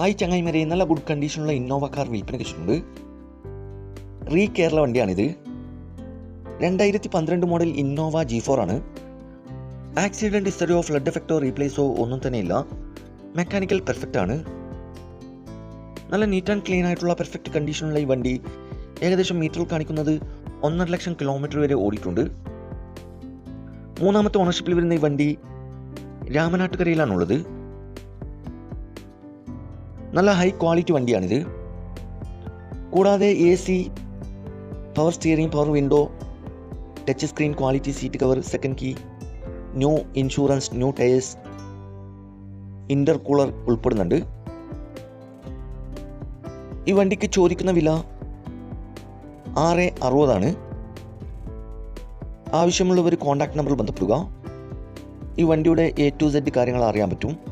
ആയി ചങ്ങായിമാരെ നല്ല ഗുഡ് കണ്ടീഷനുള്ള ഇന്നോവ കാർ വിൽപ്പനയ്ക്ക് വെച്ചിട്ടുണ്ട് റീ കേരള വണ്ടിയാണിത്. രണ്ടായിരത്തി പന്ത്രണ്ട് മോഡൽ ഇന്നോവ ജി ഫോർ ആണ്. ആക്സിഡന്റ് ഹിസ്റ്ററിയോ ഫ്ലഡ് എഫക്റ്റോ റീപ്ലേസോ ഒന്നും തന്നെ ഇല്ല. മെക്കാനിക്കൽ പെർഫെക്റ്റ് ആണ്. നല്ല നീറ്റ് ആൻഡ് ക്ലീൻ ആയിട്ടുള്ള പെർഫെക്റ്റ് കണ്ടീഷനുള്ള ഈ വണ്ടി ഏകദേശം മീറ്ററിൽ കാണിക്കുന്നത് ഒന്നര ലക്ഷം കിലോമീറ്റർ വരെ ഓടിയിട്ടുണ്ട്. മൂന്നാമത്തെ ഓണർഷിപ്പിൽ വരുന്ന ഈ വണ്ടി രാമനാട്ടുകരയിലാണുള്ളത്. നല്ല ഹൈ ക്വാളിറ്റി വണ്ടിയാണിത്. കൂടാതെ A C power steering power window touch screen quality seat cover second key new insurance new tyres intercooler ഉൾപ്പെടുന്നുണ്ട്. ഈ വണ്ടിക്ക് ചോദിക്കുന്ന വില ആറ് അറുപതാണ്. ആവശ്യമുള്ളവർ കോൺടാക്ട് നമ്പറിൽ ബന്ധപ്പെടുക. ഈ വണ്ടിയുടെ എ ടു സെഡ് കാര്യങ്ങൾ അറിയാൻ പറ്റും.